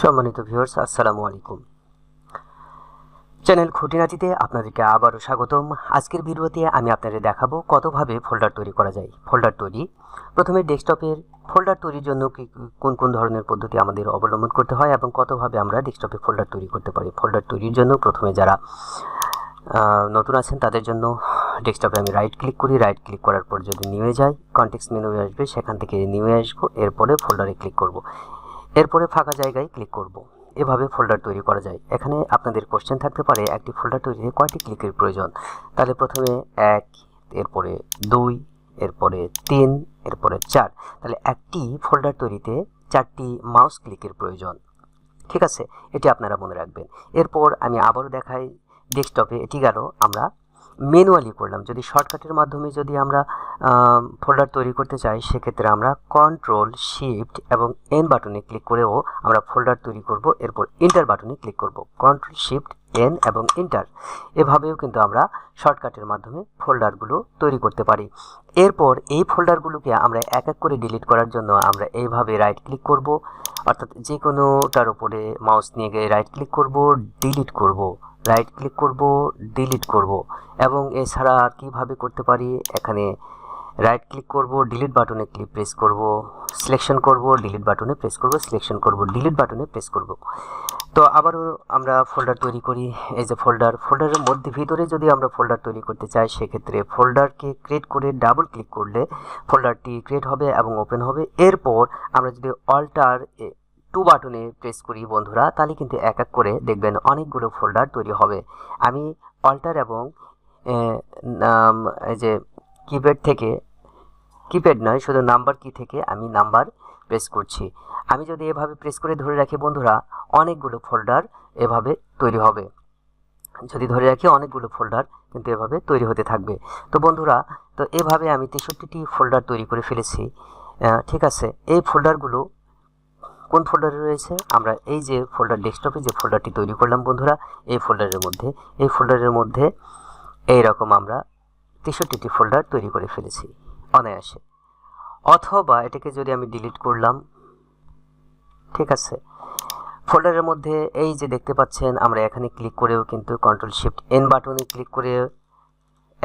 সম্মানিত ভিউয়ার্স আসসালামু আলাইকুম। চ্যানেল খুঁটিনাটিতে আপনাদেরকে আবারও স্বাগতম। আজকের ভিডিওতে আমি আপনাদের দেখাবো কতভাবে ফোল্ডার তৈরি করা যায়। ফোল্ডার তৈরি, প্রথমে ডেস্কটপের ফোল্ডার তৈরির জন্য কোন কোন ধরনের পদ্ধতি আমাদের অবলম্বন করতে হয় এবং কতভাবে আমরা ডেস্কটপে ফোল্ডার তৈরি করতে পারি। ফোল্ডার তৈরির জন্য প্রথমে যারা নতুন আছেন তাদের জন্য ডেস্কটপে আমি রাইট ক্লিক করি। রাইট ক্লিক করার পর যদি নিয়ে যাই কন্টেক্সট মেনু আসবে, সেখান থেকে নিয়ে আসব, এরপরে ফোল্ডারে ক্লিক করব। এরপরে ফাঁকা জায়গায় ক্লিক করব। এভাবে ফোল্ডার তৈরি করা যায়। এখানে আপনাদের কোশ্চেন থাকতে পারে, একটি ফোল্ডার তৈরিতে কয়টি ক্লিকের প্রয়োজন? তাহলে প্রথমে এক, এরপরে দুই, এরপরে তিন, এরপরে চার। তাহলে একটি ফোল্ডার তৈরিতে চারটি মাউস ক্লিকের প্রয়োজন। ঠিক আছে? এটি আপনারা মনে রাখবেন। এরপর আমি আবারও দেখাই ডেস্কটপে এটি গেল, আমরা ম্যানুয়ালি করলাম। যদি শর্টকাটের মাধ্যমে যদি আমরা ফোল্ডার তৈরি করতে চাই, সেক্ষেত্রে আমরা কন্ট্রোল শিফট এবং এন বাটনে ক্লিক করেও আমরা ফোল্ডার তৈরি করব। এরপর ইন্টার বাটনে ক্লিক করব। কন্ট্রোল শিফট এন এবং ইন্টার এভাবেও কিন্তু আমরা শর্টকাটের মাধ্যমে ফোল্ডারগুলো তৈরি করতে পারি। এরপর এই ফোল্ডারগুলোকে আমরা এক এক করে ডিলিট করার জন্য আমরা এইভাবে রাইট ক্লিক করব। অর্থাৎ যে কোনোটার উপরে মাউস নিয়ে গিয়ে রাইট ক্লিক করব ডিলিট করব। রাইট ক্লিক করব ডিলিট করব। এবং এছাড়া আর কীভাবে করতে পারি? এখানে রাইট ক্লিক করব ডিলিট বাটনে ক্লিক প্রেস করব। সিলেকশন করব ডিলিট বাটনে প্রেস করব সিলেকশন করব ডিলিট বাটনে প্রেস করব। তো আবারও আমরা ফোল্ডার তৈরি করি। এই যে ফোল্ডার ফোল্ডারের মধ্যে ভিতরে যদি আমরা ফোল্ডার তৈরি করতে চাই, সেক্ষেত্রে ফোল্ডারকে ক্রিয়েট করে ডাবল ক্লিক করলে ফোল্ডারটি ক্রিয়েট হবে এবং ওপেন হবে। এরপর আমরা যদি অল্টার টু বাটনে প্রেস করি, বন্ধুরা, তাহলে কিন্তু এক এক করে দেখবেন অনেকগুলো ফোল্ডার তৈরি হবে। আমি অল্টার এবং এই যে কিপ্যাড থেকে কিপ্যাড নয়, শুধু নাম্বার কি থেকে আমি নাম্বার প্রেস করছি। আমি যদি এভাবে প্রেস করে ধরে রাখি বন্ধুরা, অনেকগুলো ফোল্ডার এভাবে তৈরি হবে। যদি ধরে রাখি অনেকগুলো ফোল্ডার কিন্তু এভাবে তৈরি হতে থাকবে। তো বন্ধুরা, তো এভাবে আমি তেষট্টিটি ফোল্ডার তৈরি করে ফেলেছি। ঠিক আছে, এই ফোল্ডারগুলো কোন ফোল্ডারে রয়েছে? আমরা এই যে ফোল্ডার ডেস্কটপে যে ফোল্ডারটি তৈরি করলাম বন্ধুরা, এই ফোল্ডারের মধ্যে, এই ফোল্ডারের মধ্যে এই রকম আমরা তেষট্টিটি ফোল্ডার তৈরি করে ফেলেছি, অনায়াসে। অথবা এটাকে যদি আমি ডিলিট করলাম, ঠিক আছে। ফোল্ডারের মধ্যে এই যে দেখতে পাচ্ছেন, আমরা এখানে ক্লিক করেও কিন্তু কন্ট্রোল শিফট এন বাটনে ক্লিক করে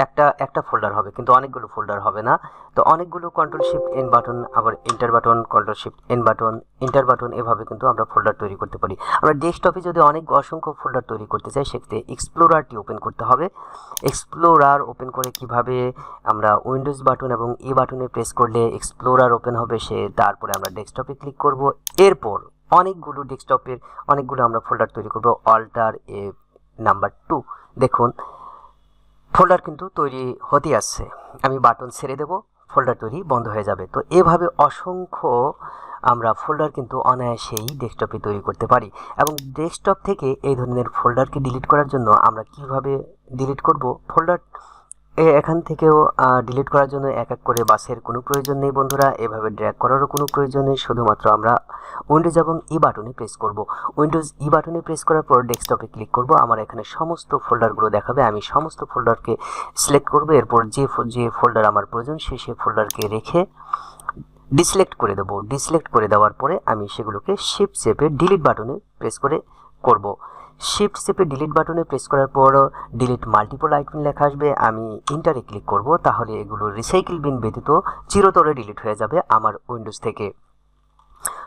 একটা একটা ফোল্ডার হবে, কিন্তু অনেকগুলো ফোল্ডার হবে না। তো অনেকগুলো কন্ট্রোল শিফট এন বাটন আবার enter button control shift N button enter button এভাবে কিন্তু আমরা ফোল্ডার তৈরি করতে পারি। আমরা ডেস্কটপে যদি অনেক অসংখ্য ফোল্ডার তৈরি করতে চাই, সেক্ষেত্রে এক্সপ্লোরারটি ওপেন করতে হবে। এক্সপ্লোরার ওপেন করে কীভাবে আমরা উইন্ডোজ বাটন এবং ই বাটনে প্রেস করলে এক্সপ্লোরার ওপেন হবে, সে তারপরে আমরা ডেস্কটপে ক্লিক করব। এরপর অনেকগুলো ডেস্কটপের অনেকগুলো আমরা ফোল্ডার তৈরি করব। অল্টার এ নাম্বার টু দেখুন ফোল্ডার কিন্তু তৈরি হতে আসছে। আমি বাটন ছেড়ে দেব, ফোল্ডার তৈরি বন্ধ হয়ে যাবে। তো এভাবে অসংখ্য আমরা ফোল্ডার কিন্তু অনায়াসেই ডেস্কটপে তৈরি করতে পারি এবং ডেস্কটপ থেকে এই ধরনের ফোল্ডারকে ডিলিট করার জন্য আমরা কীভাবে ডিলিট করব? ফোল্ডার এখান থেকেও ডিলিট করার জন্য এক এক করে বাসের কোনো প্রয়োজন নেই বন্ধুরা। এভাবে ড্র্যাগ করারও কোনো প্রয়োজন নেই। শুধুমাত্র আমরা উইন্ডোজ এবং ই বাটনে প্রেস করব। উইন্ডোজ ই বাটনে প্রেস করার পর ডেস্কটপে ক্লিক করব। আমার এখানে সমস্ত ফোল্ডারগুলো দেখাবে। আমি সমস্ত ফোল্ডারকে সিলেক্ট করব। এরপর যে যে ফোল্ডার আমার প্রয়োজন, সে সে ফোল্ডারকে রেখে ডিসিলেক্ট করে দেবো। ডিসিলেক্ট করে দেওয়ার পরে আমি সেগুলোকে শিফট চেপে ডিলিট বাটনে প্রেস করে করব। শিফট চেপে ডিলিট বাটনে প্রেস করার পর ডিলিট মাল্টিপল আইকন লেখা আসবে। আমি ইন্টারে ক্লিক করব, তাহলে এগুলো রিসাইকেল বিন ব্যতীত চিরতরে ডিলিট হয়ে যাবে আমার উইন্ডোজ থেকে।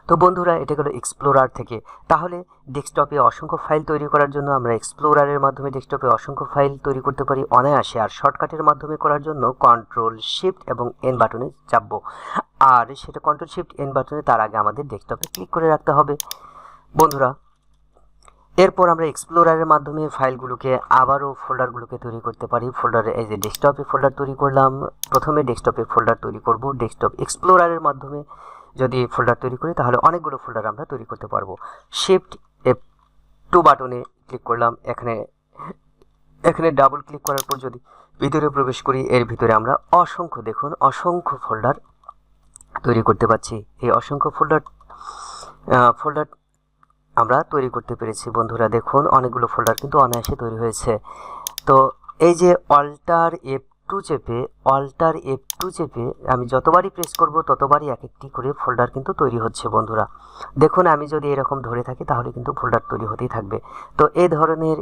তো বন্ধুরা, এটা গেলো এক্সপ্লোরার থেকে। তাহলে ডেস্কটপে অসংখ্য ফাইল তৈরি করার জন্য আমরা এক্সপ্লোরারের মাধ্যমে ডেস্কটপে অসংখ্য ফাইল তৈরি করতে পারি অনায়াসে, আর শর্টকাটের মাধ্যমে করার জন্য কন্ট্রোল শিফট এবং এন বাটনে চাপবো। আর সেটা কন্ট্রোল শিফট এন বাটনে তার আগে আমাদের ডেস্কটপে ক্লিক করে রাখতে হবে। বন্ধুরা এরপর আমরা এক্সপ্লোরারের মাধ্যমে ফাইলগুলোকে আবারও ফোল্ডারগুলোকে তৈরি করতে পারি। ফোল্ডারে এই যে ডেস্কটপে ফোল্ডার তৈরি করলাম, প্রথমে ডেস্কটপে ফোল্ডার তৈরি করব। ডেস্কটপ এক্সপ্লোরারের মাধ্যমে যদি ফোল্ডার তৈরি করি, তাহলে অনেকগুলো ফোল্ডার আমরা তৈরি করতে পারব। শিফট এফ টু বাটনে ক্লিক করলাম। এখানে এখানে ডাবল ক্লিক করার পর যদি ভিতরে প্রবেশ করি, এর ভিতরে আমরা অসংখ্য, দেখুন, অসংখ্য ফোল্ডার তৈরি করতে পারছি। এই অসংখ্য ফোল্ডার ফোল্ডার আমরা তৈরি করতে পেরেছি। বন্ধুরা, দেখুন, অনেকগুলো ফোল্ডার কিন্তু অনায়াসে তৈরি হয়েছে। তো, এই যে অল্টার এফ টু চেপে অল্টার এফ টু চেপে আমি যতবারই প্রেস করব, ততবারই এক একটি করে ফোল্ডার কিন্তু তৈরি হচ্ছে, বন্ধুরা। দেখুন, আমি যদি এরকম ধরে থাকি, তাহলে কিন্তু ফোল্ডার তৈরি হতেই থাকবে। তো এই ধরনের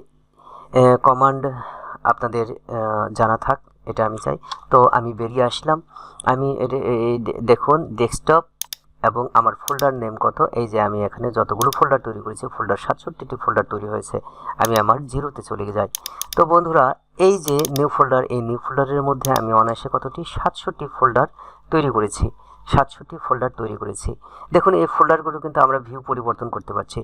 কমান্ড আপনাদের জানা থাক, এটা আমি চাই। তো, আমি বেরিয়ে আসলাম। আমি দেখুন ডেস্কটপ এবং আমার ফোল্ডার নেম কত? এই যে আমি এখানে যতগুলো ফোল্ডার তৈরি করেছি ফোল্ডার সাতষট্টিটি ফোল্ডার তৈরি হয়েছে। আমি আমার জিরোতে চলে যাই। তো বন্ধুরা, এই যে নিউ ফোল্ডার এই নিউ ফোল্ডারের মধ্যে আমি অনায়াসে কতটি? সাতষট্টি ফোল্ডার তৈরি করেছি। সাতষট্টি ফোল্ডার তৈরি করেছি। দেখুন এই ফোল্ডারগুলো কিন্তু আমরা ভিউ পরিবর্তন করতে পারছি।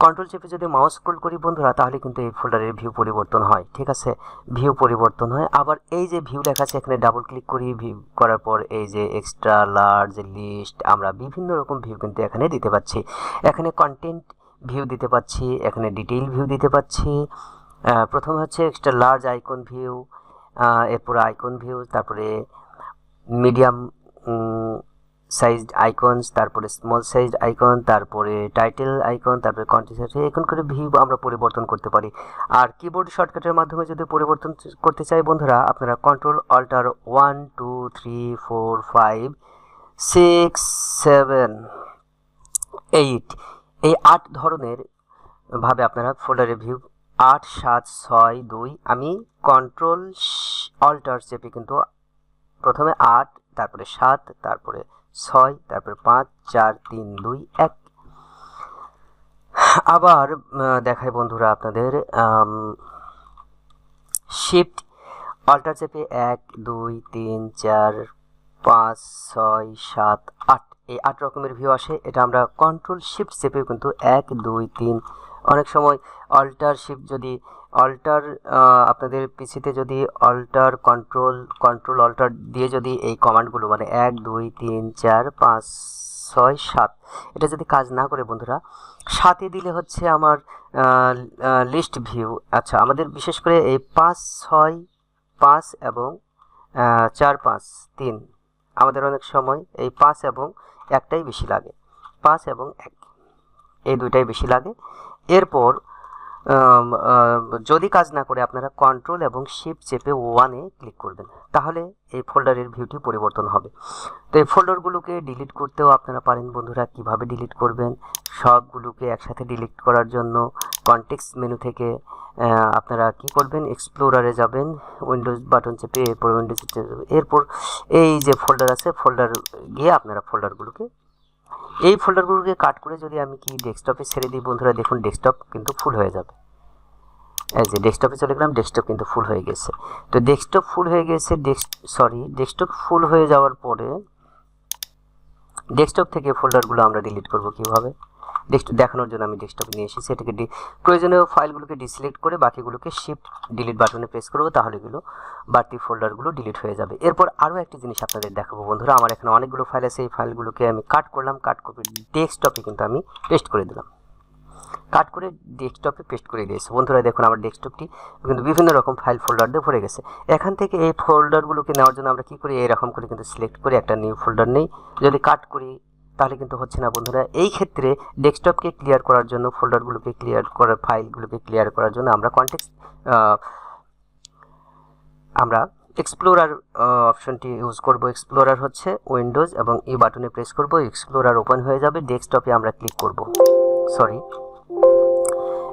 কন্ট্রোল চেপে যদি মাউস স্ক্রল করি বন্ধুরা তাহলে কিন্তু এই ফোল্ডারের ভিউ পরিবর্তন হয় ঠিক আছে? ভিউ পরিবর্তন হয়। আবার এই যে ভিউ লেখা আছে এখানে ডাবল ক্লিক করি ভিউ করার পর এই যে এক্সট্রা লার্জ লিস্ট আমরা বিভিন্ন রকম ভিউ কিন্তু এখানে দিতে পাচ্ছি এখানে কন্টেন্ট ভিউ দিতে পাচ্ছি এখানে ডিটেইল ভিউ দিতে আহ, প্রথমে হচ্ছে এক্সট্রা লার্জ আইকন ভিউ এরপর আইকন ভিউ তারপরে মিডিয়াম সাইজড আইকনস তারপরে স্মল সাইজড আইকন তারপরে টাইটেল আইকন তারপরে কন্টেন্ট এখন করে ভিউ আমরা পরিবর্তন করতে পারি। আর কিবোর্ড শর্টকাটের মাধ্যমে যদি পরিবর্তন করতে চাই বন্ধুরা, আপনারা control alter one two three four five six seven eight এই আট ধরনের ভাবে আপনারা ফোল্ডারে ভিউ আট, সাত, ছয়, দুই, আমি কন্ট্রোল অল্টার চেপে কিন্তু প্রথমে আট তারপরে সাত, তারপরে ছয়, তারপরে পাঁচ, চার, তিন, দুই, এক। আবার দেখায় বন্ধুরা আপনাদের শিফট অল্টার চেপে এক, দুই, তিন, চার, পাঁচ, ছয়, সাত, আট। এই আট রকমের ভিউ আসে। এটা আমরা কন্ট্রোল শিফট চেপেও কিন্তু এক, দুই, তিন অনেক সময় অল্টার শিফট যদি অল্টার আপনাদের পিসিতে যদি অল্টার কন্ট্রোল কন্ট্রোল অল্টার দিয়ে যদি এই কমান্ডগুলো মানে এক, দুই, তিন, চার, পাঁচ, ছয়, সাত, এটা যদি কাজ না করে বন্ধুরা সাথে দিলে হচ্ছে আমার লিস্ট ভিউ আচ্ছা আমাদের বিশেষ করে এই পাঁচ, ছয়, পাঁচ এবং চার, পাঁচ, তিন, আমাদের অনেক সময় এই পাঁচ এবং একটাই বেশি লাগে, পাঁচ এবং এক, এই দুইটাই বেশি লাগে। এরপর যদি কাজ না করে আপনারা কন্ট্রোল এবং শিফট চেপে ওয়ানে ক্লিক করবেন, তাহলে এই ফোল্ডারের ভিউটি পরিবর্তন হবে। তো এই ফোল্ডারগুলোকে ডিলিট করতেও আপনারা পারেন বন্ধুরা, কীভাবে ডিলিট করবেন? সবগুলোকে একসাথে ডিলিট করার জন্য কনটেক্স মেনু থেকে আপনারা কি করবেন? এক্সপ্লোরারে যাবেন উইন্ডোজ বাটন চেপে, এরপর উইন্ডোজ এরপর এই যে ফোল্ডার আছে ফোল্ডার গিয়ে আপনারা ফোল্ডারগুলোকে এই ফোল্ডারগুলোকে কাট করে যদি আমি কি ডেস্কটপে ছেড়ে দিই, বন্ধুরা, দেখুন ডেস্কটপ কিন্তু ফুল হয়ে যাবে। এই যে ডেস্কটপে চলে গেলাম ডেস্কটপ কিন্তু ফুল হয়ে গেছে। তো ডেস্কটপ ফুল হয়ে গেছে ডেস্ক সরি ডেস্কটপ ফুল হয়ে যাওয়ার পরে ডেস্কটপ থেকে ফোল্ডারগুলো আমরা ডিলিট করব কীভাবে? দেখানোর জন্য আমি ডেস্কটপে নিয়ে এসেছি এটাকে প্রয়োজনীয় ফাইলগুলোকে ডিসিলেক্ট করে বাকিগুলোকে শিফট ডিলিট বাটনে প্রেস করব, তাহলে এগুলো বাড়তি ফোল্ডারগুলো ডিলিট হয়ে যাবে। এরপর আরও একটি জিনিস আপনাদের দেখাবো বন্ধুরা, আমার এখানে অনেকগুলো ফাইল আছে, এই ফাইলগুলোকে আমি কাট করলাম কাট করে ডেস্কটপে কিন্তু আমি পেস্ট করে দিলাম। কাট করে ডেস্কটপে পেস্ট করে দিয়েছে। বন্ধুরা, দেখুন আমার ডেস্কটপটি কিন্তু বিভিন্ন রকম ফাইল ফোল্ডার দিয়ে ভরে গেছে। এখান থেকে এই ফোল্ডারগুলোকে নেওয়ার জন্য আমরা কী করি? এরকম করে কিন্তু সিলেক্ট করে একটা নিউ ফোল্ডার নেই। যদি কাট করি তাহলে কিন্তু হচ্ছে না বন্ধুরা। এই ক্ষেত্রে ডেস্কটপকে ক্লিয়ার করার জন্য ফোল্ডারগুলোকে ক্লিয়ার করার ফাইলগুলোকে ক্লিয়ার করার জন্য আমরা কন্টেক্স আমরা এক্সপ্লোরার অপশনটি ইউজ করব। এক্সপ্লোরার হচ্ছে উইন্ডোজ এবং ই বাটনে প্রেস করব। এক্সপ্লোরার ওপেন হয়ে যাবে। ডেস্কটপে আমরা ক্লিক করব। সরি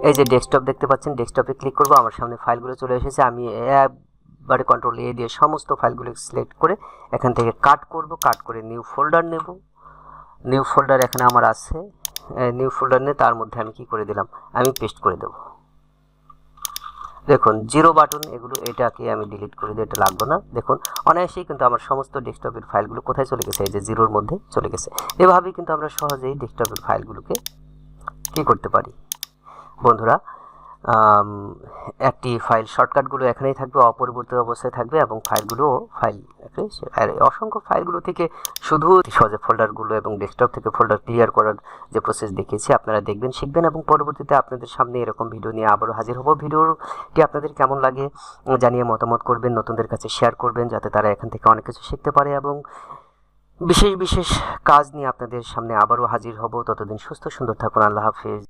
এই যে ডেস্কটপ দেখতে পাচ্ছেন ডেস্কটপে ক্লিক করব। আমার সামনে ফাইলগুলো চলে এসেছে। আমি একবারে কন্ট্রোল এ দিয়ে সমস্ত ফাইলগুলো সিলেক্ট করে এখান থেকে কাট করব। কাট করে নিউ ফোল্ডার নেব। নিউ ফোল্ডার এখানে আমার আছে। নিউ ফোল্ডার নিয়ে তার মধ্যে আমি কি করে দিলাম? আমি পেস্ট করে দেব। দেখুন জিরো বাটন এগুলো, এটাকে আমি ডিলিট করে দিই, এটা লাগবে না। দেখুন, অনায়াসেই কিন্তু আমার সমস্ত ডেস্কটপের ফাইলগুলো কোথায় চলে গেছে? এই যে জিরোর মধ্যে চলে গেছে। এভাবেই কিন্তু আমরা সহজেই ডেস্কটপের ফাইলগুলোকে কী করতে পারি? বন্ধুরা একটি ফাইল শর্টকাটগুলো এখানেই থাকবে, অপরিবর্তিত অবস্থায় থাকবে এবং ফাইলগুলো ফাইল আর অসংখ্য ফাইলগুলো থেকে শুধু সহজে ফোল্ডারগুলো এবং ডেস্কটপ থেকে ফোল্ডার ক্লিয়ার করার যে প্রসেস দেখিয়েছি, আপনারা দেখবেন, শিখবেন এবং পরবর্তীতে আপনাদের সামনে এরকম ভিডিও নিয়ে আবারও হাজির হব। ভিডিওটি আপনাদের কেমন লাগে জানিয়ে মতামত করবেন, নতুনদের কাছে শেয়ার করবেন, যাতে তারা এখান থেকে অনেক কিছু শিখতে পারে এবং বিশেষ বিশেষ কাজ নিয়ে আপনাদের সামনে আবারও হাজির হব। ততদিন সুস্থ, সুন্দর থাকুন, আল্লাহ হাফিজ।